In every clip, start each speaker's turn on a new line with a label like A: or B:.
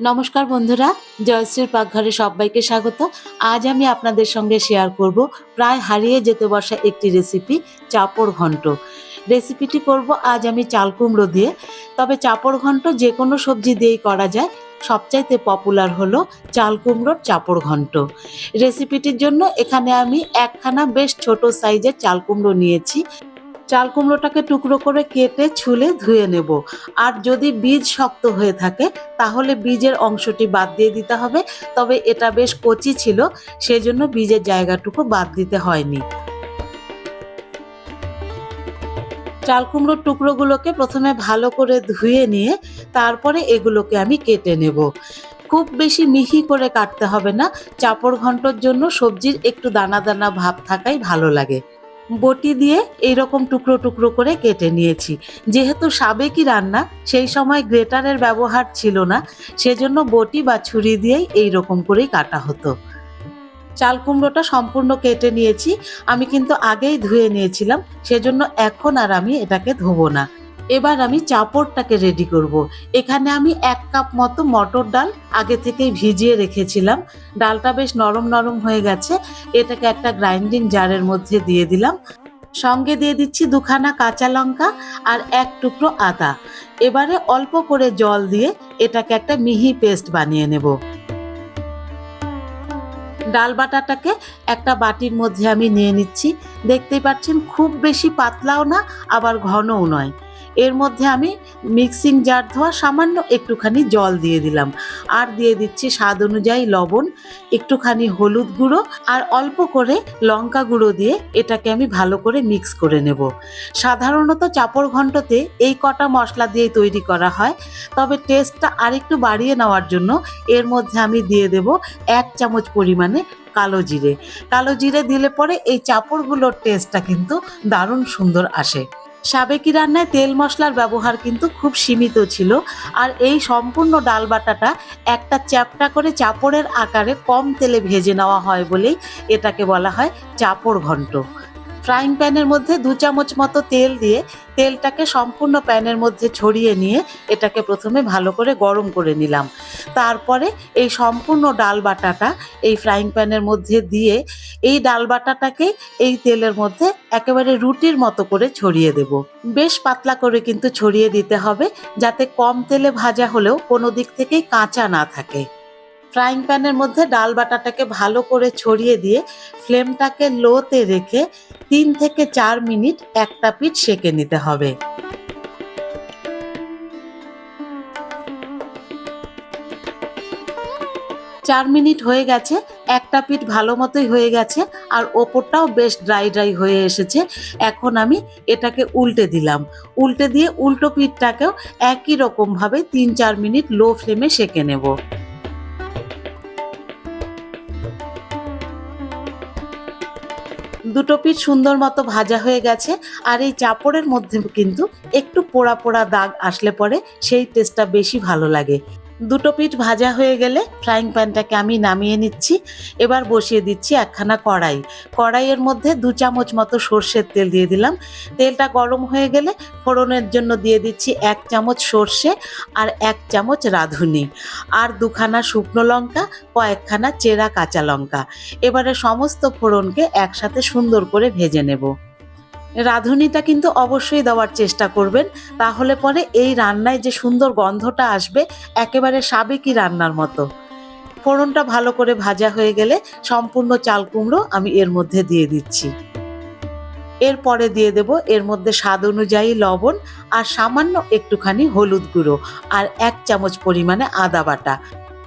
A: নমস্কার বন্ধুরা, জয়শ্রীর পাকঘরে সবাইকে স্বাগত। আজ আমি আপনাদের সঙ্গে শেয়ার করব প্রায় হারিয়ে যেতে বসা একটি রেসিপি চাপড় ঘন্ট। রেসিপিটি করব আজ আমি চাল কুমড়ো দিয়ে। তবে চাপড় ঘন্ট যে কোনো সবজি দিয়েই করা যায়। সবচাইতে পপুলার হলো চাল কুমড়োর চাপড় ঘন্ট। রেসিপিটির জন্য এখানে আমি একখানা বেশ ছোট সাইজের চাল কুমড়ো নিয়েছি। চাল কুমড়োটাকে টুকরো করে কেটে, ছুলে, ধুয়ে নেব। আর যদি বীজ শক্ত হয়ে থাকে, তাহলে বীজের অংশটি বাদ দিয়ে দিতে হবে। তবে এটা বেশ কচি ছিল, সেজন্য বীজের জায়গাটুকু বাদ দিতে হয়নি। চাল কুমড়োর টুকরোগুলোকে প্রথমে ভালো করে ধুয়ে নিয়ে, তারপরে এগুলোকে আমি কেটে নেব। খুব বেশি মিহি করে কাটতে হবে না। চাপড় ঘন্টর জন্য সবজির একটু দানা দানা ভাব থাকাই ভালো লাগে। বটি দিয়ে এইরকম টুকরো টুকরো করে কেটে নিয়েছি। যেহেতু সাবেকি রান্না, সেই সময় গ্রেটারের ব্যবহার ছিল না, সেজন্য বটি বা ছুরি দিয়েই এই রকম করেই কাটা হতো। চাল কুমড়োটা সম্পূর্ণ কেটে নিয়েছি। আমি কিন্তু আগেই ধুয়ে নিয়েছিলাম, সেজন্য এখন আর আমি এটাকে ধোবো না। এবার আমি চাপড়টাকে রেডি করব। এখানে আমি এক কাপ মতো মটর ডাল আগে থেকেই ভিজিয়ে রেখেছিলাম। ডালটা বেশ নরম নরম হয়ে গেছে। এটাকে একটা গ্রাইন্ডিং জারের মধ্যে দিয়ে দিলাম। সঙ্গে দিয়ে দিচ্ছি দুখানা কাঁচা লঙ্কা আর এক টুকরো আদা। এবারে অল্প করে জল দিয়ে এটাকে একটা মিহি পেস্ট বানিয়ে নেব। ডাল বাটাটাকে একটা বাটির মধ্যে আমি নিয়ে নিচ্ছি। দেখতেই পাচ্ছেন খুব বেশি পাতলাও না, আবার ঘনও নয়। এর মধ্যে আমি মিক্সিং জার ধোয়া সামান্য একটুখানি জল দিয়ে দিলাম। আর দিয়ে দিচ্ছি স্বাদ অনুযায়ী লবণ, একটুখানি হলুদ গুঁড়ো আর অল্প করে লঙ্কা গুঁড়ো দিয়ে এটাকে আমি ভালো করে মিক্স করে নেব। সাধারণত চাপড় ঘন্টতে এই কটা মশলা দিয়েই তৈরি করা হয়। তবে টেস্টটা আরেকটু বাড়িয়ে নেওয়ার জন্য এর মধ্যে আমি দিয়ে দেব এক চামচ পরিমাণে কালো জিরে। কালো জিরে দিলে পরে এই চাপড়গুলোর টেস্টটা কিন্তু দারুণ সুন্দর আসে। সাবেকি রান্নায় তেল মশলার ব্যবহার কিন্তু খুব সীমিত ছিল, আর এই সম্পূর্ণ ডাল বাটাটা একটা চ্যাপটা করে চাপড়ের আকারে কম তেলে ভেজে নেওয়া হয় বলেই এটাকে বলা হয় চাপড় ঘন্ট। ফ্রাইং প্যানের মধ্যে দু চামচ মতো তেল দিয়ে তেলটাকে সম্পূর্ণ প্যানের মধ্যে ছড়িয়ে নিয়ে এটাকে প্রথমে ভালো করে গরম করে নিলাম। তারপরে এই সম্পূর্ণ ডাল বাটাটা এই ফ্রাইং প্যানের মধ্যে দিয়ে এই ডাল বাটাটাকে এই তেলের মধ্যে একেবারে রুটির মতো করে ছড়িয়ে দেব। বেশ পাতলা করে কিন্তু ছড়িয়ে দিতে হবে যাতে কম তেলে ভাজা হলেও কোনো দিক থেকেই কাঁচা না থাকে। ফ্রাইং প্যানের মধ্যে ডাল বাটাটাকে ভালো করে ছড়িয়ে দিয়ে ফ্লেমটাকে লোতে রেখে তিন থেকে চার মিনিট একটা পিঠ সেকে নিতে হবে। চার মিনিট হয়ে গেছে, একটা পিঠ ভালো মতোই হয়ে গেছে আর ওপরটাও বেশ ড্রাই ড্রাই হয়ে এসেছে। এখন আমি এটাকে উল্টে দিলাম। উল্টে দিয়ে উল্টো পিঠটাকেও একই রকমভাবে তিন চার মিনিট লো ফ্লেমে সেকে নেব। দুটো পিঠ সুন্দর মতো ভাজা হয়ে গেছে আর এই চাপড়ের মধ্যে কিন্তু একটু পোড়া পোড়া দাগ আসলে পরে সেই টেস্টটা বেশি ভালো লাগে। দুটো পিঠ ভাজা হয়ে গেলে ফ্রাইং প্যানটাকে আমি নামিয়ে নিচ্ছি। এবার বসিয়ে দিচ্ছি একখানা কড়াই। কড়াইয়ের মধ্যে দু চামচ মতো সর্ষের তেল দিয়ে দিলাম। তেলটা গরম হয়ে গেলে ফোড়নের জন্য দিয়ে দিচ্ছি এক চামচ সর্ষে আর এক চামচ রাঁধুনি। আর দুখানা শুকনো লঙ্কা, কয়েকখানা চেরা কাঁচা লঙ্কা। এবারে সমস্ত ফোড়নকে একসাথে সুন্দর করে ভেজে নেব। রাঁধুনিটা কিন্তু অবশ্যই দেওয়ার চেষ্টা করবেন, তাহলে পরে এই রান্নায় যে সুন্দর গন্ধটা আসবে, একেবারে সাবেকি রান্নার মতো। ফোড়নটা ভালো করে ভাজা হয়ে গেলে সম্পূর্ণ চাল কুমড়ো আমি এর মধ্যে দিয়ে দিচ্ছি। এরপরে দিয়ে দেব এর মধ্যে স্বাদ অনুযায়ী লবণ আর সামান্য একটুখানি হলুদ গুঁড়ো আর এক চামচ পরিমাণে আদা বাটা।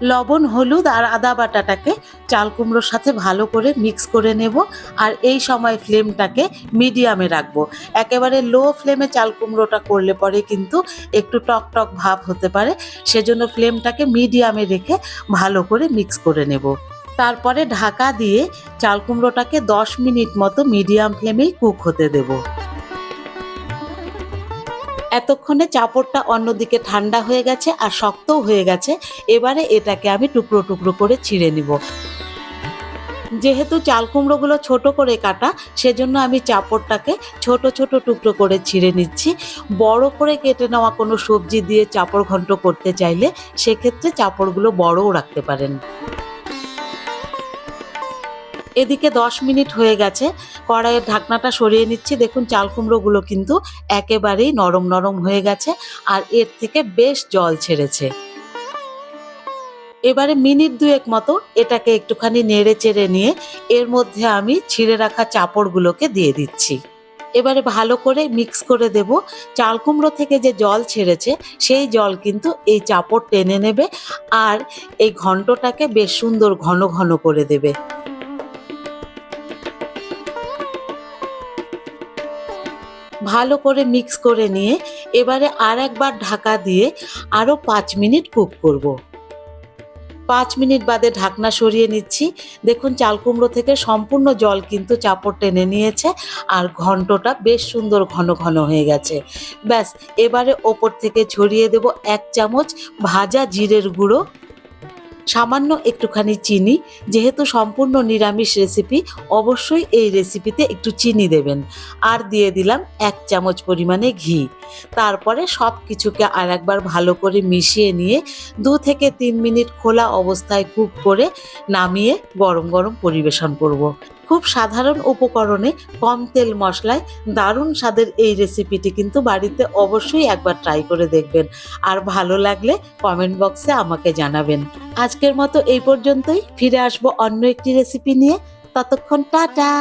A: লবণ, হলুদ আর আদা বাটাটাকে চাল কুমড়োর সাথে ভালো করে মিক্স করে নেব আর এই সময় ফ্লেমটাকে মিডিয়ামে রাখব। একেবারে লো ফ্লেমে চাল কুমড়োটা করলে পরে কিন্তু একটু টক টক ভাব হতে পারে, সেজন্য ফ্লেমটাকে মিডিয়ামে রেখে ভালো করে মিক্স করে নেব। তারপরে ঢাকা দিয়ে চাল কুমড়োটাকে দশ মিনিট মতো মিডিয়াম ফ্লেমেই কুক হতে দেবো। এতক্ষণে চাপড়টা অন্যদিকে ঠান্ডা হয়ে গেছে আর শক্তও হয়ে গেছে। এবারে এটাকে আমি টুকরো টুকরো করে ছিঁড়ে নিব। যেহেতু চাল কুমড়োগুলো ছোট করে কাটা, সেজন্য আমি চাপড়টাকে ছোট ছোট টুকরো করে ছিঁড়ে নিচ্ছি। বড় করে কেটে নেওয়া কোনো সবজি দিয়ে চাপড় ঘন্ট করতে চাইলে সেক্ষেত্রে চাপড়গুলো বড়ও রাখতে পারেন। এদিকে দশ মিনিট হয়ে গেছে, কড়াইয়ের ঢাকনাটা সরিয়ে নিচ্ছি। দেখুন, চাল কুমড়োগুলো কিন্তু একেবারেই নরম নরম হয়ে গেছে আর এর থেকে বেশ জল ছেড়েছে। এবারে মিনিট দুয়েক মতো এটাকে একটুখানি নেড়ে চেড়ে নিয়ে এর মধ্যে আমি ছিঁড়ে রাখা চাপড়গুলোকে দিয়ে দিচ্ছি। এবারে ভালো করে মিক্স করে দেব। চাল কুমড়ো থেকে যে জল ছেড়েছে, সেই জল কিন্তু এই চাপড় টেনে নেবে আর এই ঘন্টটাকে বেশ সুন্দর ঘন ঘন করে দেবে। ভালো করে মিক্স করে নিয়ে এবারে আর একবার ঢাকা দিয়ে আরও পাঁচ মিনিট কুক করব। পাঁচ মিনিট বাদে ঢাকনা সরিয়ে নিচ্ছি। দেখুন চাল কুমড়ো থেকে সম্পূর্ণ জল কিন্তু চাপড় টেনে নিয়েছে আর ঘন্টটা বেশ সুন্দর ঘন ঘন হয়ে গেছে। ব্যাস, এবারে ওপর থেকে ছড়িয়ে দেব এক চামচ ভাজা জিরের গুঁড়ো। সামান্য একটুখানি চিনি, যেহেতু সম্পূর্ণ নিরামিষ রেসিপি অবশ্যই এই রেসিপিতে একটু চিনি দেবেন আর দিয়ে দিলাম এক চামচ পরিমাণে ঘি তারপরে সব কিছুকে আর একবার ভালো করে মিশিয়ে নিয়ে দু থেকে তিন মিনিট খোলা অবস্থায় কুক করে নামিয়ে গরম গরম পরিবেশন করব। খুব সাধারণ উপকরণে কম তেল মশলায় দারুণ স্বাদের এই রেসিপিটি কিন্তু বাড়িতে অবশ্যই একবার ট্রাই করে দেখবেন। আর ভালো লাগলে কমেন্ট বক্সে আমাকে জানাবেন। আজকের মতো এই পর্যন্তই। ফিরে আসব অন্য একটি রেসিপি নিয়ে। ততক্ষণ টাটা!